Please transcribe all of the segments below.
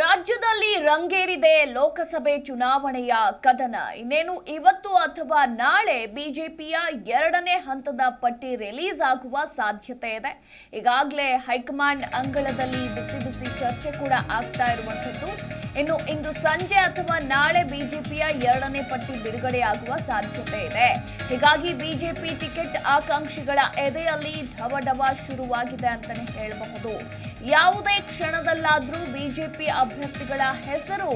ರಾಜ್ಯದಲ್ಲಿ ರಂಗೇರಿದೆ ಲೋಕಸಭೆ ಚುನಾವಣೆಯ ಕದನ. ಇನ್ನೇನು, ಇವತ್ತು ಅಥವಾ ನಾಳೆ ಬಿಜೆಪಿಯ ಎರಡನೇ ಹಂತದ ಪಟ್ಟಿ ರಿಲೀಸ್ ಆಗುವ ಸಾಧ್ಯತೆ ಇದೆ. ಈಗಾಗಲೇ ಹೈಕಮಾಂಡ್ ಅಂಗಳದಲ್ಲಿ ಬಿಸಿ ಬಿಸಿ ಚರ್ಚೆ ಕೂಡ ಆಗ್ತಾ ಇರುವಂಥದ್ದು. ಇನ್ನು, ಇಂದು ಸಂಜೆ ಅಥವಾ ನಾಳೆ ಬಿಜೆಪಿಯ ಎರಡನೇ ಪಟ್ಟಿ ಬಿಡುಗಡೆಯಾಗುವ ಸಾಧ್ಯತೆ ಇದೆ. ಹೀಗಾಗಿ ಬಿಜೆಪಿ ಟಿಕೆಟ್ ಆಕಾಂಕ್ಷಿಗಳ ಎದೆಯಲ್ಲಿ ಢವ ಶುರುವಾಗಿದೆ ಅಂತಲೇ ಹೇಳಬಹುದು. ಯಾವುದೇ ಕ್ಷಣದಲ್ಲಾದರೂ ಬಿಜೆಪಿ ಅಭ್ಯರ್ಥಿಗಳ ಹೆಸರು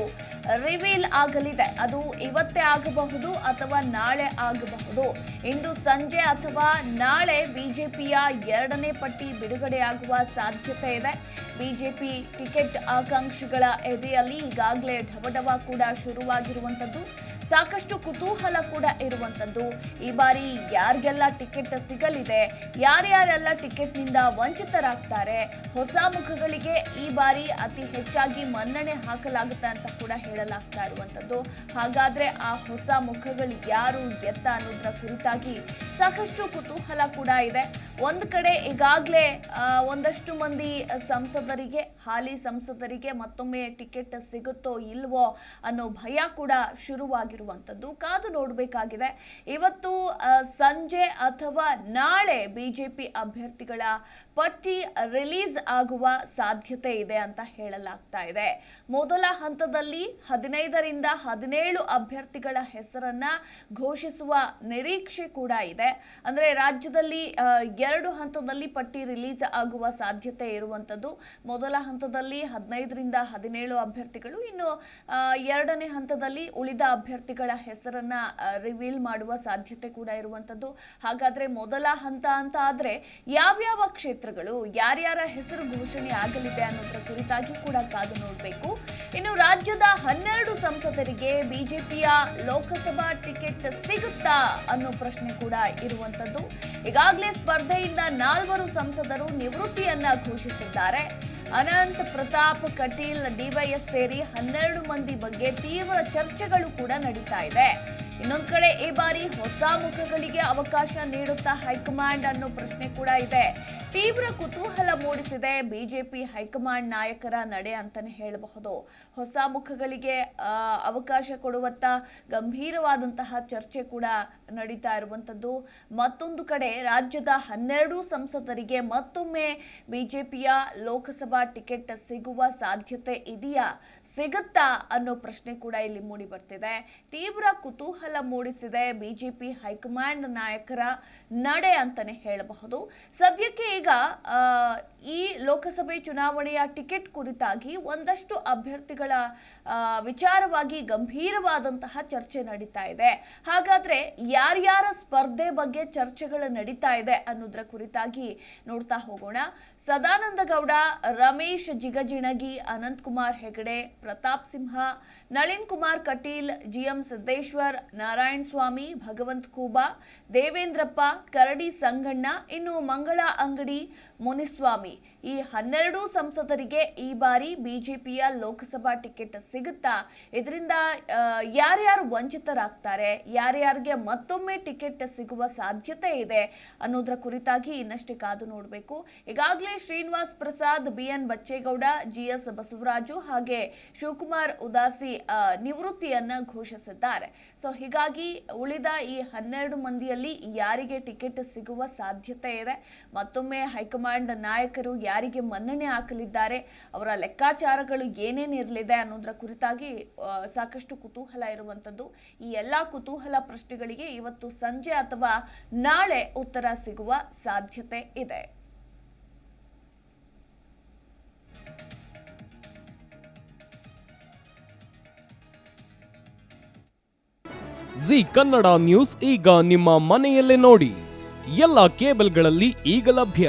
ರಿವೀಲ್ ಆಗಲಿದೆ. ಅದು ಇವತ್ತೇ ಆಗಬಹುದು ಅಥವಾ ನಾಳೆ ಆಗಬಹುದು. ಇಂದು ಸಂಜೆ ಅಥವಾ ನಾಳೆ ಬಿಜೆಪಿಯ ಎರಡನೇ ಪಟ್ಟಿ ಬಿಡುಗಡೆಯಾಗುವ ಸಾಧ್ಯತೆ ಇದೆ. ಬಿಜೆಪಿ ಟಿಕೆಟ್ ಆಕಾಂಕ್ಷಿಗಳ ಎದೆಯಲ್ಲಿ ಈಗಾಗಲೇ ಢವಢವ ಕೂಡ ಶುರುವಾಗಿರುವಂಥದ್ದು ಸಾಕಷ್ಟು ಕುತೂಹಲ ಕೂಡ ಇರುವಂಥದ್ದು ಈ ಬಾರಿ ಯಾರಿಗೆಲ್ಲ ಟಿಕೆಟ್ ಸಿಗಲಿದೆ, ಯಾರ್ಯಾರೆಲ್ಲ ಟಿಕೆಟ್ನಿಂದ ವಂಚಿತರಾಗ್ತಾರೆ, ಹೊಸ ಮುಖಗಳಿಗೆ ಈ ಬಾರಿ ಅತಿ ಹೆಚ್ಚಾಗಿ ಮನ್ನಣೆ ಹಾಕಲಾಗುತ್ತೆ ಅಂತ ಕೂಡ ಹೇಳಲಾಗ್ತಾ ಇರುವಂಥದ್ದು. ಹಾಗಾದ್ರೆ ಆ ಹೊಸ ಮುಖಗಳು ಯಾರು ಎತ್ತ ಅನ್ನೋದ್ರ ಕುರಿತಾಗಿ ಸಾಕಷ್ಟು ಕುತೂಹಲ ಕೂಡ ಇದೆ. ಒಂದು ಕಡೆ ಈಗಾಗಲೇ ಒಂದಷ್ಟು ಮಂದಿ ಸಂಸದರಿಗೆ, ಹಾಲಿ ಸಂಸದರಿಗೆ ಮತ್ತೊಮ್ಮೆ ಟಿಕೆಟ್ ಸಿಗುತ್ತೋ ಇಲ್ವೋ ಅನ್ನೋ ಭಯ ಕೂಡ ಶುರುವಾಗಿರುವಂಥದ್ದು. ಕಾದು ನೋಡಬೇಕಾಗಿದೆ. ಇವತ್ತು ಸಂಜೆ ಅಥವಾ ನಾಳೆ ಬಿಜೆಪಿ ಅಭ್ಯರ್ಥಿಗಳ ಪಟ್ಟಿ ರಿಲೀಸ್ ಆಗುವ ಸಾಧ್ಯತೆ ಇದೆ ಅಂತ ಹೇಳಲಾಗ್ತಾ ಇದೆ. ಮೊದಲ ಹಂತದಲ್ಲಿ ಹದಿನೈದರಿಂದ ಹದಿನೇಳು ಅಭ್ಯರ್ಥಿಗಳ ಹೆಸರನ್ನ ಘೋಷಿಸುವ ನಿರೀಕ್ಷೆ ಕೂಡ ಇದೆ. ಅಂದ್ರೆ ರಾಜ್ಯದಲ್ಲಿ ಎರಡು ಹಂತದಲ್ಲಿ ಪಟ್ಟಿ ರಿಲೀಸ್ ಆಗುವ ಸಾಧ್ಯತೆ ಇರುವಂತದ್ದು. ಮೊದಲ ಹಂತದಲ್ಲಿ ಹದಿನೈದರಿಂದ ಹದಿನೇಳು ಅಭ್ಯರ್ಥಿಗಳು, ಇನ್ನು ಎರಡನೇ ಹಂತದಲ್ಲಿ ಉಳಿದ ಅಭ್ಯರ್ಥಿಗಳ ಹೆಸರನ್ನ ರಿವೀಲ್ ಮಾಡುವ ಸಾಧ್ಯತೆ ಕೂಡ ಇರುವಂತದ್ದು. ಹಾಗಾದ್ರೆ ಮೊದಲ ಹಂತ ಅಂತ ಆದ್ರೆ ಯಾವ್ಯಾವ ಕ್ಷೇತ್ರಗಳು, ಯಾರ್ಯಾರ ಹೆಸರು ಘೋಷಣೆ ಆಗಲಿದೆ ಅನ್ನೋದ್ರ ಕುರಿತಾಗಿ ಕೂಡ ಕಾದು ನೋಡಬೇಕು. ಇನ್ನು ರಾಜ್ಯದ ಹನ್ನೆರಡು ಸಂಸದರಿಗೆ ಬಿಜೆಪಿಯ ಲೋಕಸಭಾ ಟಿಕೆಟ್ ಸಿಗುತ್ತಾ ಅನ್ನೋ ಪ್ರಶ್ನೆ ಕೂಡ ಇರುವಂತದ್ದು. ಈಗಾಗಲೇ ಸ್ಪರ್ಧೆಯಿಂದ ನಾಲ್ವರು ಸಂಸದರು ನಿವೃತ್ತಿಯನ್ನ ಘೋಷಿಸಿದ್ದಾರೆ. ಅನಂತ್ ಪ್ರತಾಪ್, ಕಟೀಲ್ ಡಿವೈಎಸ್ ಸೇರಿ ಹನ್ನೆರಡು ಮಂದಿ ಬಗ್ಗೆ ತೀವ್ರ ಚರ್ಚೆಗಳು ಕೂಡ ನಡೀತಾ ಇದೆ. ಇನ್ನೊಂದ್ ಕಡೆ ಈ ಬಾರಿ ಹೊಸ ಮುಖಗಳಿಗೆ ಅವಕಾಶ ನೀಡುತ್ತಾ ಹೈಕಮಾಂಡ್ ಅನ್ನೋ ಪ್ರಶ್ನೆ ಕೂಡ ಇದೆ. ತೀವ್ರ ಕುತೂಹಲ ಮೂಡಿಸಿದೆ ಬಿಜೆಪಿ ಹೈಕಮಾಂಡ್ ನಾಯಕರ ನಡೆ ಅಂತಾನೆ ಹೇಳಬಹುದು. ಹೊಸ ಮುಖಗಳಿಗೆ ಅವಕಾಶ ಕೊಡುವತ್ತ ಗಂಭೀರವಾದಂತಹ ಚರ್ಚೆ ಕೂಡ ನಡೀತಾ ಇರುವಂತದ್ದು. ಮತ್ತೊಂದು ಕಡೆ ರಾಜ್ಯದ ಹನ್ನೆರಡು ಸಂಸದರಿಗೆ ಮತ್ತೊಮ್ಮೆ ಬಿಜೆಪಿಯ ಲೋಕಸಭಾ ಟಿಕೆಟ್ ಸಿಗುವ ಸಾಧ್ಯತೆ ಇದೆಯಾ? ಸಿಗುತ್ತಾ ಅನ್ನೋ ಪ್ರಶ್ನೆ ಕೂಡ ಇಲ್ಲಿ ಮೂಡಿ ಬರ್ತಿದೆ. ತೀವ್ರ ಕುತೂಹಲ ಮೂಡಿಸಿದೆ. ಬಿಜೆಪಿ ಹೈಕಮಾಂಡ್ ನಾಯಕರ ನಡೆ ಅಂತಾನೆ ಹೇಳಬಹುದು. ಸದ್ಯಕ್ಕೆ ಈಗ ಈ ಲೋಕಸಭೆ ಚುನಾವಣೆಯ ಟಿಕೆಟ್ ಕುರಿತಾಗಿ ಒಂದಷ್ಟು ಅಭ್ಯರ್ಥಿಗಳ ವಿಚಾರವಾಗಿ ಗಂಭೀರವಾದಂತಹ ಚರ್ಚೆ ನಡೀತಾ ಇದೆ. ಹಾಗಾದ್ರೆ ಯಾರ್ಯಾರ ಸ್ಪರ್ಧೆ ಬಗ್ಗೆ ಚರ್ಚೆಗಳು ನಡೀತಾ ಇದೆ ಅನ್ನೋದ್ರ ಕುರಿತಾಗಿ ನೋಡ್ತಾ ಹೋಗೋಣ. ಸದಾನಂದ ಗೌಡ ರಮೇಶ್ ಜಿಗಜಿಣಗಿ ಅನಂತ್ ಕುಮಾರ್ ಹೆಗಡೆ, ಪ್ರತಾಪ್ ಸಿಂಹ, ನಳಿನ್ ಕುಮಾರ್ ಕಟೀಲ್, ಜಿಎಂ ಸಿದ್ದೇಶ್ವರ್ ನಾರಾಯಣ ಸ್ವಾಮಿ ಭಗವಂತ ಖೂಬಾ ದೇವೇಂದ್ರಪ್ಪ ಕರಡಿ ಸಂಗಣ್ಣ ಇನ್ನು ಮಂಗಳ ಅಂಗಡಿ ಮುನಿಸ್ವಾಮಿ. ಈ ಹನ್ನೆರಡು ಸಂಸದರಿಗೆ ಈ ಬಾರಿ ಬಿಜೆಪಿಯ ಲೋಕಸಭಾ ಟಿಕೆಟ್ ಸಿಗುತ್ತಾ? ಇದರಿಂದ ಯಾರ್ಯಾರು ವಂಚಿತರಾಗ್ತಾರೆ? ಯಾರ್ಯಾರಿಗೆ ಮತ್ತೊಮ್ಮೆ ಟಿಕೆಟ್ ಸಿಗುವ ಸಾಧ್ಯತೆ ಇದೆ ಅನ್ನೋದ್ರ ಕುರಿತಾಗಿ ಇನ್ನಷ್ಟೇ ಕಾದು ನೋಡಬೇಕು. ಈಗಾಗಲೇ Srinivas Prasad, B. N. Bachegowda, G. S. Basavaraju ಹಾಗೆ ಶಿವಕುಮಾರ್ ಉದಾಸಿ ನಿವೃತ್ತಿಯನ್ನ ಘೋಷಿಸಿದ್ದಾರೆ. ಸೊ, ಹೀಗಾಗಿ ಉಳಿದ ಈ ಹನ್ನೆರಡು ಮಂದಿಯಲ್ಲಿ ಯಾರಿಗೆ ಟಿಕೆಟ್ ಸಿಗುವ ಸಾಧ್ಯತೆ ಇದೆ? ಮತ್ತೊಮ್ಮೆ ಹೈಕಮಾಂಡ್ ನಾಯಕರು ಯಾರಿಗೆ ಮನ್ನಣೆ ಹಾಕಲಿದ್ದಾರೆ, ಅವರ ಲೆಕ್ಕಾಚಾರಗಳು ಏನೇನಿರಲಿದೆ ಅನ್ನೋದರ ಕುರಿತಾಗಿ ಸಾಕಷ್ಟು ಕುತೂಹಲ ಇರುವಂಥದ್ದು ಈ ಎಲ್ಲ ಕುತೂಹಲ ಪ್ರಶ್ನೆಗಳಿಗೆ ಇವತ್ತು ಸಂಜೆ ಅಥವಾ ನಾಳೆ ಉತ್ತರ ಸಿಗುವ ಸಾಧ್ಯತೆ ಇದೆ. ಜಿ ಕನ್ನಡ ನ್ಯೂಸ್ ಈಗ ನಿಮ್ಮ ಮನೆಯಲ್ಲೇ ನೋಡಿ. ಎಲ್ಲ ಕೇಬಲ್ಗಳಲ್ಲಿ ಈಗ ಲಭ್ಯ.